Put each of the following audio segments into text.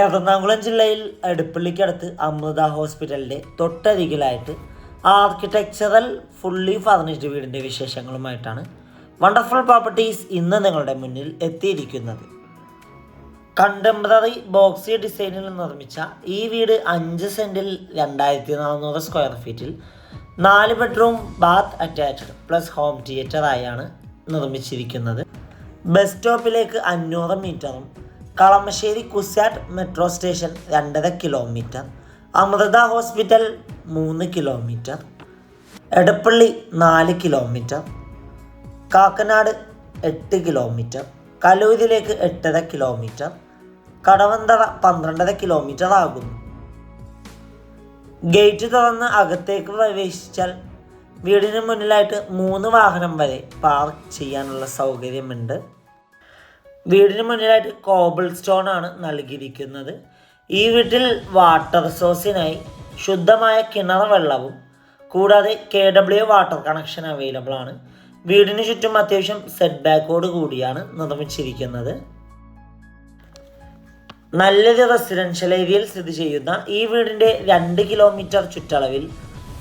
എറണാകുളം ജില്ലയിൽ അടുപ്പള്ളിക്കടുത്ത് അമൃത ഹോസ്പിറ്റലിന്റെ തൊട്ടരികിലായിട്ട് architectural fully furnished വീടിന്റെ വിശേഷങ്ങളുമായിട്ടാണ് വണ്ടർഫുൾ പ്രോപ്പർട്ടീസ് ഇന്ന് നിങ്ങളുടെ മുന്നിൽ എത്തിയിരിക്കുന്നത്. കണ്ടംപററി ബോക്സി ഡിസൈനിൽ നിർമ്മിച്ച ഈ വീട് അഞ്ച് സെന്റിൽ രണ്ടായിരത്തി നാനൂറ് സ്ക്വയർ ഫീറ്റിൽ നാല് bedroom bath attached plus home theatre ആയാണ് നിർമ്മിച്ചിരിക്കുന്നത്. ബസ് സ്റ്റോപ്പിലേക്ക് അഞ്ഞൂറ് മീറ്ററും കളമശ്ശേരി കുസാറ്റ് മെട്രോ സ്റ്റേഷൻ രണ്ടര കിലോമീറ്റർ അമൃത ഹോസ്പിറ്റൽ മൂന്ന് കിലോമീറ്റർ എടപ്പള്ളി നാല് കിലോമീറ്റർ കാക്കനാട് എട്ട് കിലോമീറ്റർ കലൂരിലേക്ക് എട്ടര കിലോമീറ്റർ കടവന്തറ പന്ത്രണ്ടര കിലോമീറ്റർ ആകുന്നു. ഗേറ്റ് തുറന്ന് അകത്തേക്ക് പ്രവേശിച്ചാൽ വീടിന് മുന്നിലായിട്ട് മൂന്ന് വാഹനം വരെ പാർക്ക് ചെയ്യാനുള്ള സൗകര്യമുണ്ട്. വീടിന് മുന്നിലായിട്ട് കോബിൾ സ്റ്റോൺ ആണ് നൽകിയിരിക്കുന്നത്. ഈ വീട്ടിൽ വാട്ടർ സോഴ്സിനായി ശുദ്ധമായ കിണർ വെള്ളവും കൂടാതെ K W water connection available ആണ്. വീടിന് ചുറ്റും അത്യാവശ്യം സെറ്റ് ബാക്കോട് കൂടിയാണ് നിർമ്മിച്ചിരിക്കുന്നത്. നല്ലൊരു റെസിഡൻഷ്യൽ ഏരിയയിൽ സ്ഥിതി ചെയ്യുന്ന ഈ വീടിന്റെ രണ്ട് കിലോമീറ്റർ ചുറ്റളവിൽ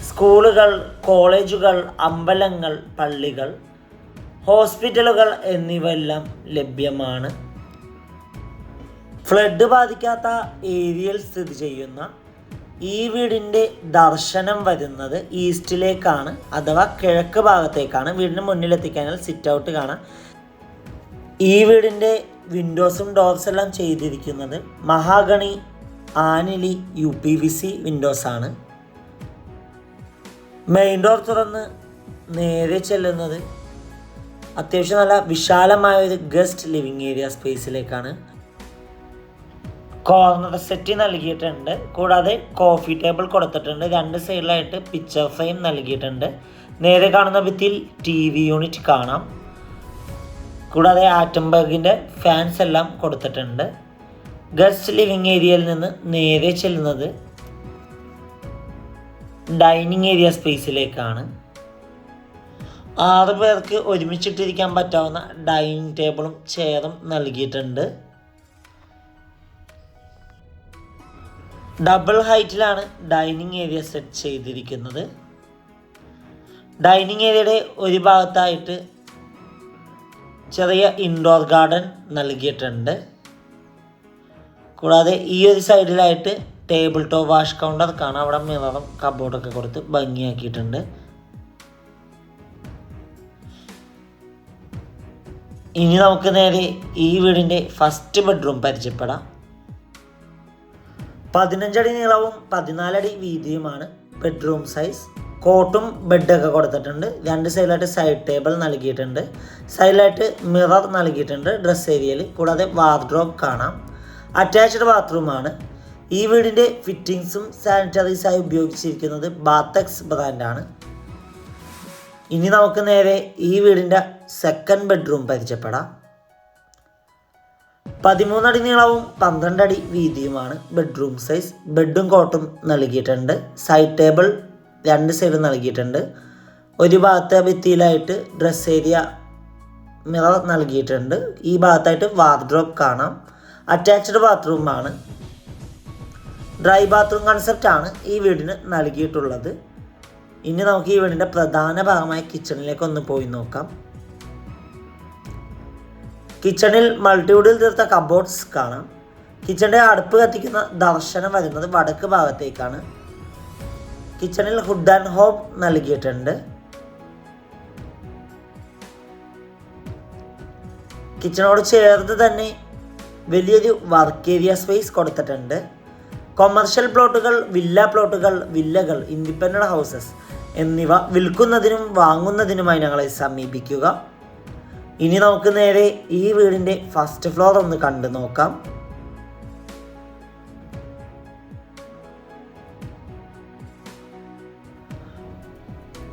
സ്കൂളുകൾ കോളേജുകൾ അമ്പലങ്ങൾ പള്ളികൾ ഹോസ്പിറ്റലുകൾ എന്നിവയെല്ലാം ലഭ്യമാണ്. ഫ്ലഡ് ബാധിക്കാത്ത ഏരിയയിൽ സ്ഥിതി ചെയ്യുന്ന ഈ വീടിന്റെ ദർശനം വരുന്നത് ഈസ്റ്റിലേക്കാണ് അഥവാ കിഴക്ക് ഭാഗത്തേക്കാണ്. വീടിന് മുന്നിലെത്തിക്കാനാൽ സിറ്റ് ഔട്ട് കാണാം. ഈ വീടിന്റെ വിൻഡോസും ഡോർസ് എല്ലാം ചെയ്തിരിക്കുന്നത് മഹാഗണി ആനിലി യു പി വി സി വിൻഡോസാണ് മെയിൻ ഡോർ തുറന്ന് നേരെ ചെല്ലുന്നത് അത്യാവശ്യം നല്ല വിശാലമായ ഒരു ഗസ്റ്റ് ലിവിങ് ഏരിയ സ്പേസിലേക്കാണ്. കോർണർ സെറ്റ് നൽകിയിട്ടുണ്ട്. കൂടാതെ കോഫി ടേബിൾ കൊടുത്തിട്ടുണ്ട്. രണ്ട് സൈഡിലായിട്ട് പിക്ചർ ഫ്രെയിം നൽകിയിട്ടുണ്ട്. നേരെ കാണുന്ന ഭിത്തിയിൽ ടി വി യൂണിറ്റ് കാണാം. കൂടാതെ ആറ്റംബർഗിന്റെ ഫാൻസ് എല്ലാം കൊടുത്തിട്ടുണ്ട്. ഗസ്റ്റ് ലിവിങ് ഏരിയയിൽ നിന്ന് നേരെ ചെല്ലുന്നത് ഡൈനിങ് ഏരിയ സ്പേസിലേക്കാണ്. ആറ് പേർക്ക് ഒരുമിച്ചിട്ടിരിക്കാൻ പറ്റാവുന്ന ഡൈനിങ് ടേബിളും ചെയറും നൽകിയിട്ടുണ്ട്. ഡബിൾ ഹൈറ്റിലാണ് ഡൈനിങ് ഏരിയ സെറ്റ് ചെയ്തിരിക്കുന്നത്. ഡൈനിങ് ഏരിയയുടെ ഒരു ഭാഗത്തായിട്ട് ചെറിയ ഇൻഡോർ ഗാർഡൻ നൽകിയിട്ടുണ്ട്. കൂടാതെ ഈ ഒരു സൈഡിലായിട്ട് ടേബിൾ ടോപ്പ് വാഷ് കൗണ്ടർ കാണാം അവിടെ മിററും കബോർഡൊക്കെ കൊടുത്ത് ഭംഗിയാക്കിയിട്ടുണ്ട്. ഇനി നമുക്ക് നേരെ ഈ വീടിന്റെ ഫസ്റ്റ് ബെഡ്റൂം പരിചയപ്പെടാം. പതിനഞ്ചടി നീളവും പതിനാലടി വീതിയുമാണ് ബെഡ്റൂം സൈസ് കോട്ടും ബെഡൊക്കെ കൊടുത്തിട്ടുണ്ട്. രണ്ട് സൈഡിലായിട്ട് സൈഡ് ടേബിൾ നൽകിയിട്ടുണ്ട്. സൈഡിലായിട്ട് മിറർ നൽകിയിട്ടുണ്ട് ഡ്രസ് ഏരിയയിൽ കൂടാതെ വാർഡ്രോബ് കാണാം. അറ്റാച്ച്ഡ് ബാത്റൂമാണ് ഈ വീടിന്റെ ഫിറ്റിങ്സും സാനിറ്ററീസായി ഉപയോഗിച്ചിരിക്കുന്നത് ബാത്തക്സ് ബ്രാൻഡാണ് ഇനി നമുക്ക് നേരെ ഈ വീടിന്റെ സെക്കൻഡ് ബെഡ്റൂം പരിചയപ്പെടാം. പതിമൂന്നടി നീളവും പന്ത്രണ്ടടി വീതിയുമാണ് ബെഡ്റൂം സൈസ് ബെഡും കോട്ടും നൽകിയിട്ടുണ്ട്. സൈഡ് ടേബിൾ രണ്ട് സൈഡും നൽകിയിട്ടുണ്ട്. ഒരു ഭാഗത്തെ ഭിത്തിയിലായിട്ട് ഡ്രസ് ഏരിയ മിറർ നൽകിയിട്ടുണ്ട്. ഈ ഭാഗത്തായിട്ട് വാർഡ്രോബ് കാണാം. അറ്റാച്ച്ഡ് ബാത്റൂമാണ് ഡ്രൈ ബാത്റൂം കൺസെപ്റ്റാണ് ഈ വീടിന് നൽകിയിട്ടുള്ളത്. ഇനി നമുക്ക് ഈ വീടിന്റെ പ്രധാന ഭാഗമായ കിച്ചണിലേക്ക് ഒന്ന് പോയി നോക്കാം. കിച്ചണിൽ മൾട്ടിവുഡിൽ തീർത്ത കബോർഡ്സ് കാണാം. കിച്ചണിന്റെ അടുപ്പ് കത്തിക്കുന്ന ദർശനം വരുന്നത് വടക്ക് ഭാഗത്തേക്കാണ്. കിച്ചണിൽ ഹുഡ് ആൻഡ് ഹോം നൽകിയിട്ടുണ്ട്. കിച്ചണോട് ചേർത്ത് തന്നെ വലിയൊരു വർക്ക് ഏരിയ സ്പേസ് കൊടുത്തിട്ടുണ്ട്. കൊമേർഷ്യൽ പ്ലോട്ടുകൾ വില്ല പ്ലോട്ടുകൾ വില്ലകൾ ഇൻഡിപെൻഡന്റ് ഹൗസസ് എന്നിവ വിൽക്കുന്നതിനും വാങ്ങുന്നതിനുമായി ഞങ്ങളെ സമീപിക്കുക. ഇനി നമുക്ക് നേരെ ഈ വീടിന്റെ ഫസ്റ്റ് ഫ്ലോർ ഒന്ന് കണ്ടു നോക്കാം.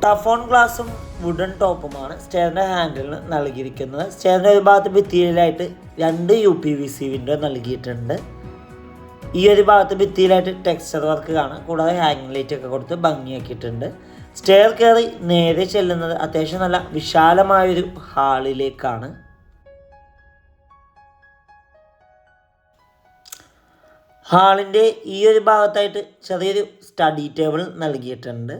ടഫോൺ ഗ്ലാസും വുഡൻ ടോപ്പുമാണ് സ്റ്റെയറിന്റെ ഹാൻഡിലിന് നൽകിയിരിക്കുന്നത്. സ്റ്റെയറിന്റെ ഒരു ഭാഗത്ത് ഭിത്തിയിലായിട്ട് രണ്ട് U P V C window നൽകിയിട്ടുണ്ട്. ഈ ഒരു ഭാഗത്ത് ഭിത്തിയിലായിട്ട് ടെക്സ്ചർ വർക്ക് കാണാം. കൂടാതെ ഹാങ്ങിങ് ലൈറ്റ് ഒക്കെ കൊടുത്ത് ഭംഗിയാക്കിയിട്ടുണ്ട്. സ്റ്റെയർ കയറി നേരെ ചെല്ലുന്നത് അത്യാവശ്യം നല്ല വിശാലമായൊരു ഹാളിലേക്കാണ്. ഹാളിന്റെ ഈ ഒരു ഭാഗത്തായിട്ട് ചെറിയൊരു സ്റ്റഡി ടേബിൾ നൽകിയിട്ടുണ്ട്.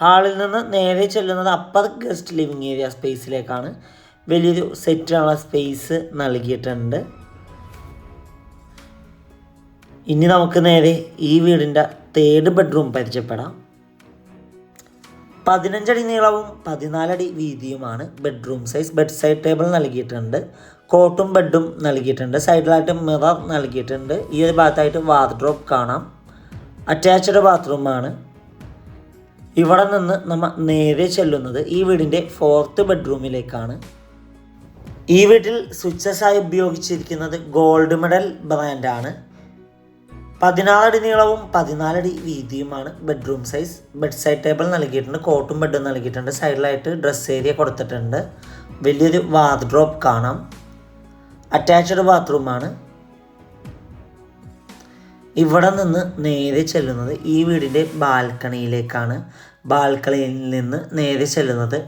ഹാളിൽ നിന്ന് നേരെ ചെല്ലുന്നത് അപ്പർ ഗസ്റ്റ് ലിവിങ് ഏരിയ സ്പേസിലേക്കാണ്. വലിയൊരു സെറ്റിനുള്ള സ്പേസ് നൽകിയിട്ടുണ്ട്. ഇനി നമുക്ക് നേരെ ഈ വീടിന്റെ തേർഡ് ബെഡ്റൂം പരിചയപ്പെടാം. പതിനഞ്ചടി നീളവും പതിനാലടി വീതിയുമാണ് bedroom size bed side table നൽകിയിട്ടുണ്ട്. കോട്ടും ബെഡും നൽകിയിട്ടുണ്ട്. സൈഡിലായിട്ട് മിറർ നൽകിയിട്ടുണ്ട്. ഈ ഒരു ഭാഗത്തായിട്ട് വാർഡ്രോബ് കാണാം. അറ്റാച്ച്ഡ് ബാത്റൂമാണ് ഇവിടെ നിന്ന് നമ്മൾ നേരെ ചെല്ലുന്നത് ഈ വീടിന്റെ ഫോർത്ത് ബെഡ്റൂമിലേക്കാണ് ഈ വീട്ടിൽ സ്വിച്ചസ് ആയി ഉപയോഗിച്ചിരിക്കുന്നത് ഗോൾഡ് മെഡൽ ബ്രാൻഡാണ് പതിനാറടി നീളവും പതിനാലടി വീതിയുമാണ് bedroom size bed side table നൽകിയിട്ടുണ്ട് കോട്ടും ബെഡും നൽകിയിട്ടുണ്ട്. സൈഡിലായിട്ട് ഡ്രസ് ഏരിയ കൊടുത്തിട്ടുണ്ട്. വലിയൊരു വാർഡ്രോബ് കാണാം. അറ്റാച്ച്ഡ് ബാത്റൂമാണ് ഇവിടെ നിന്ന് നേരെ ചെല്ലുന്നത് ഈ വീടിന്റെ ബാൽക്കണിയിലേക്കാണ്. ബാൽക്കണിയിൽ നിന്ന് നേരെ ചെല്ലുന്നത്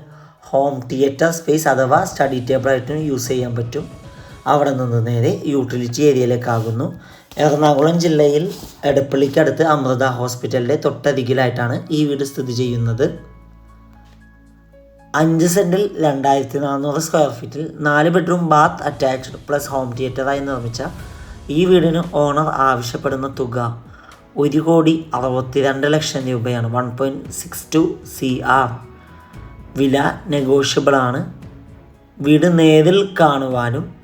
ഹോം തിയേറ്റർ സ്പേസ് അഥവാ സ്റ്റഡി ടേബിളായിട്ടും യൂസ് ചെയ്യാൻ പറ്റും. അവിടെ നിന്ന് നേരെ യൂട്ടിലിറ്റി ഏരിയയിലേക്കാകുന്നു. എറണാകുളം ജില്ലയിൽ എടപ്പള്ളിക്കടുത്ത് അമൃത ഹോസ്പിറ്റലിന്റെ തൊട്ടരികിലായിട്ടാണ് ഈ വീട് സ്ഥിതി ചെയ്യുന്നത്. അഞ്ച് സെന്റിൽ രണ്ടായിരത്തി നാനൂറ് സ്ക്വയർ ഫീറ്റിൽ നാല് bedroom bath attached plus home തിയേറ്ററായി നിർമ്മിച്ച ഈ വീടിന് ഓണർ ആവശ്യപ്പെടുന്ന തുക ഒരു കോടി അറുപത്തിരണ്ട് ലക്ഷം രൂപയാണ്. One point six two C R. വില നെഗോഷ്യബിളാണ്. വീട് നേരിൽ കാണുവാനും